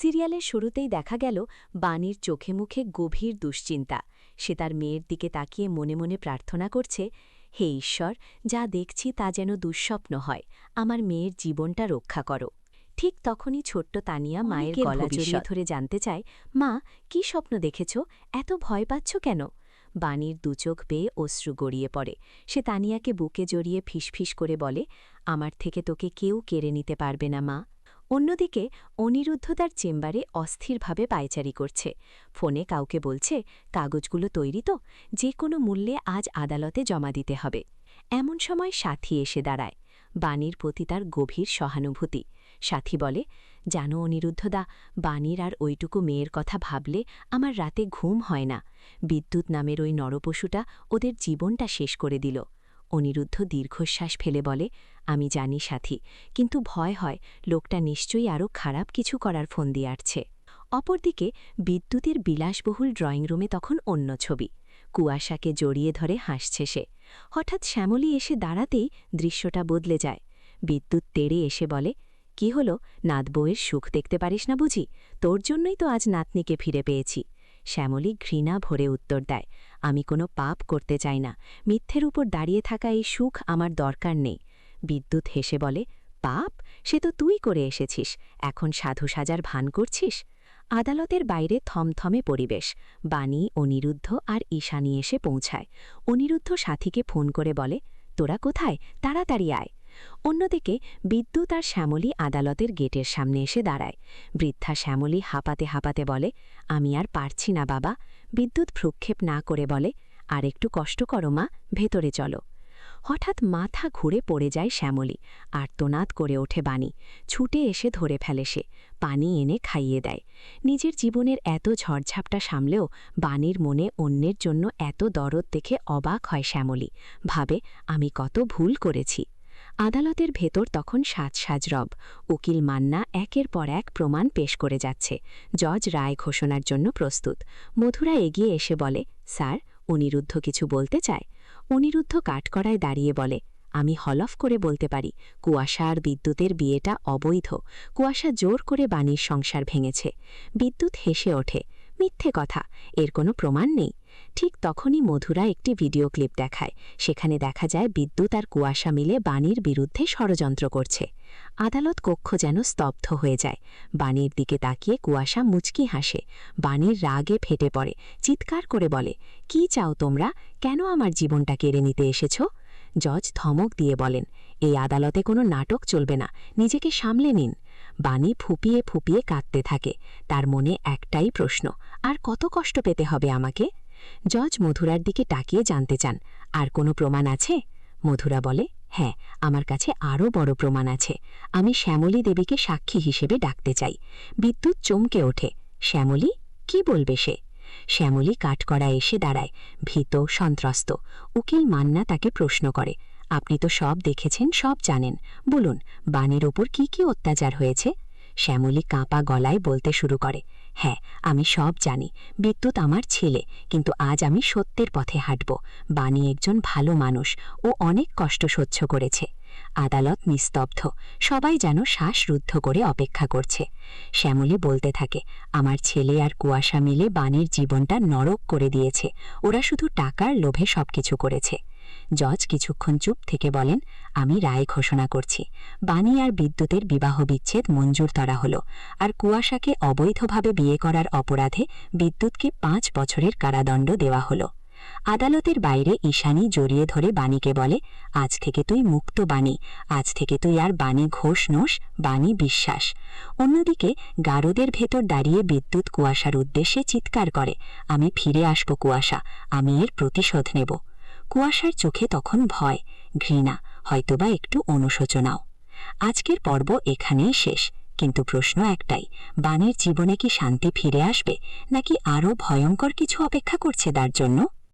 সিরিয়ালের শুরুতেই দেখা গেল বাণীর চোখে মুখে গভীর দুশ্চিন্তা। সে তার মেয়ের দিকে তাকিয়ে মনে মনে প্রার্থনা করছে হে ঈশ্বর যা দেখছি তা যেন দুঃস্বপ্ন হয় আমার মেয়ের জীবনটা রক্ষা করো। ঠিক তখনই ছোট্ট তানিয়া মায়ের গলা জড়িয়ে ধরে জানতে চায় মা কি স্বপ্ন দেখেছ? এত ভয় পাচ্ছ কেন? বাণীর দুচোখ বেয়ে অশ্রু গড়িয়ে পড়ে। সে তানিয়াকে বুকে জড়িয়ে ফিসফিস করে বলে আমার থেকে তোকে কেউ কেড়ে নিতে পারবে না মা। অন্যদিকে অনিরুদ্ধ তার চেম্বারে অস্থিরভাবে পায়চারি করছে। ফোনে কাউকে বলছে, কাগজগুলো তৈরি তো যে কোনো মূল্যে আজ আদালতে জমা দিতে হবে। এমন সময় সাথী এসে দাঁড়ায়। বাণীর প্রতি তার গভীর সহানুভূতি। সাথী বলে, জানো অনিরুদ্ধদা, বাণীর আর ওইটুকু মেয়ের কথা ভাবলে আমার রাতে ঘুম হয় না। বিদ্যুৎ নামের ওই নরপশুটা ওদের জীবনটা শেষ করে দিল। অনিরুদ্ধ দীর্ঘশ্বাস ফেলে বলে, আমি জানি সাথী, কিন্তু ভয় হয়, লোকটা নিশ্চয়ই আরও খারাপ কিছু করার ফোন দিয়ে আসছে। অপরদিকে বিদ্যুতের বিলাসবহুল ড্রয়িং রুমে তখন অন্য ছবি। কুয়াশাকে জড়িয়ে ধরে হাসছে সে। হঠাৎ শ্যামলী এসে দাঁড়াতেই দৃশ্যটা বদলে যায়। বিদ্যুৎ তেড়ে এসে বলে, কি হলো? নাত বউয়ের সুখ দেখতে পারিস না বুঝি? তোর জন্যই তো আজ নাতনিকে ফিরে পেয়েছি। শ্যামলী ঘৃণা ভরে উত্তর দেয়, আমি কোনো পাপ করতে চাই না। মিথ্যের উপর দাঁড়িয়ে থাকা এই সুখ আমার দরকার নেই। বিদ্যুৎ হেসে বলে, পাপ? সে তো তুই করে এসেছিস। এখন সাধু সাজার ভান করছিস? আদালতের বাইরে থমথমে পরিবেশ। বাণী, অনিরুদ্ধ আর ঈশানী এসে পৌঁছায়। অনিরুদ্ধ সাথীকে ফোন করে বলে, তোরা কোথায়? তাড়াতাড়ি আয়। অন্যদিকে বিদ্যুৎ আর শ্যামলী আদালতের গেটের সামনে এসে দাঁড়ায়। বৃদ্ধা শ্যামলী হাঁপাতে হাঁপাতে বলে, আমি আর পারছি না বাবা। বিদ্যুৎ ভ্রুক্ষেপ না করে বলে, আর একটু কষ্ট করো মা, ভেতরে চলো হঠাৎ মাথা ঘুরে পড়ে যায় শ্যামলী, আর্তনাদ করে ওঠে বাণী। ছুটে এসে ধরে ফেলে সে, পানি এনে খাইয়ে দেয়। নিজের জীবনের এত ঝড়ঝাপটা সামলেও বাণীর মনে অন্যের জন্য এত দরদ দেখে অবাক হয় শ্যামলী। ভাবে, আমি কত ভুল করেছি। আদালতের ভেতর তখন সাজ সাজ রব উকিল মান্না একের পর এক প্রমাণ পেশ করে যাচ্ছে। জজ রায় ঘোষণার জন্য প্রস্তুত। মধুরা এগিয়ে এসে বলে, স্যার, অনিরুদ্ধ কিছু বলতে চায়? অনিরুদ্ধ কাঠকড়ায় দাঁড়িয়ে বলে, আমি হলফ করে বলতে পারি, কুয়াশা আর বিদ্যুতের বিয়েটা অবৈধ। কুয়াশা জোর করে বাণীর সংসার ভেঙেছে। বিদ্যুৎ হেসে ওঠে, মিথ্যে কথা, এর কোনো প্রমাণ নেই। ঠিক তখনই মধুরা একটি ভিডিও ক্লিপ দেখায়। সেখানে দেখা যায় বিদ্যুৎ আর কুয়াশা মিলে বাণীর বিরুদ্ধে ষড়যন্ত্র করছে। আদালত কক্ষ যেন স্তব্ধ হয়ে যায়। বাণীর দিকে তাকিয়ে কুয়াশা মুচকি হাসে। বাণীর রাগে ফেটে পড়ে। চিৎকার করে বলে, কি চাও তোমরা? কেন আমার জীবনটা কেড়ে নিতে এসেছ? জজ ধমক দিয়ে বলেন, এই আদালতে কোনো নাটক চলবে না। নিজেকে সামলে নিন। বাণী ফুপিয়ে ফুপিয়ে কাঁদতে থাকে। তার মনে একটাই প্রশ্ন, আর কত কষ্ট পেতে হবে আমাকে? জজ মধুরার দিকে তাকিয়ে জানতে চান। আর কোনো প্রমাণ আছে? মধুরা বলে হ্যাঁ আমার কাছে আরও বড় প্রমাণ আছে। আমি শ্যামলী দেবীকে সাক্ষী হিসেবে ডাকতে চাই। বিদ্যুৎ চমকে ওঠে। শ্যামলী? কি বলবে সে? শ্যামলী কাঠকড়া এসে দাঁড়ায়, ভীত, সন্ত্রস্ত। উকিল মান্না তাকে প্রশ্ন করে, আপনি তো সব দেখেছেন, সব জানেন। বলুন, বাণীর ওপর কি কি অত্যাচার হয়েছে? শ্যামলী কাঁপা গলায় বলতে শুরু করে হ্যাঁ আমি সব জানি। বিদ্যুৎ আমার ছেলে, কিন্তু আজ আমি সত্যের পথে হাঁটব। বাণী একজন ভালো মানুষ, ও অনেক কষ্ট সহ্য করেছে। আদালত নিস্তব্ধ, সবাই যেন শ্বাস রুদ্ধ করে অপেক্ষা করছে। শ্যামলী বলতে থাকে, আমার ছেলে আর কুয়াশা মিলে বাণীর জীবনটা নরক করে দিয়েছে। ওরা শুধু টাকার লোভে সবকিছু করেছে। জজ কিছুক্ষণ চুপ থেকে বলেন, আমি রায় ঘোষণা করছি। বাণী আর বিদ্যুতের বিবাহ বিচ্ছেদ মঞ্জুর করা হল। আর কুয়াশাকে অবৈধভাবে বিয়ে করার অপরাধে বিদ্যুৎকে পাঁচ বছরের কারাদণ্ড দেওয়া হল। আদালতের বাইরে ঈশানী জড়িয়ে ধরে বাণীকে বলে, আজ থেকে তুই মুক্ত বাণী। আজ থেকে তুই আর বাণী ঘোষ নোস, বাণী বিশ্বাস। অন্যদিকে গারদের ভেতর দাঁড়িয়ে বিদ্যুৎ কুয়াশার উদ্দেশ্যে চিৎকার করে, আমি ফিরে আসব কুয়াশা। আমি এর প্রতিশোধ নেব। কুয়াশার চোখে তখন ভয়, ঘৃণা, হয়তোবা একটু অনুশোচনাও। আজকের পর্ব এখানেই শেষ, কিন্তু প্রশ্ন একটাই, বানের জীবনে কি শান্তি ফিরে আসবে, নাকি আরও ভয়ঙ্কর কিছু অপেক্ষা করছে তার জন্য?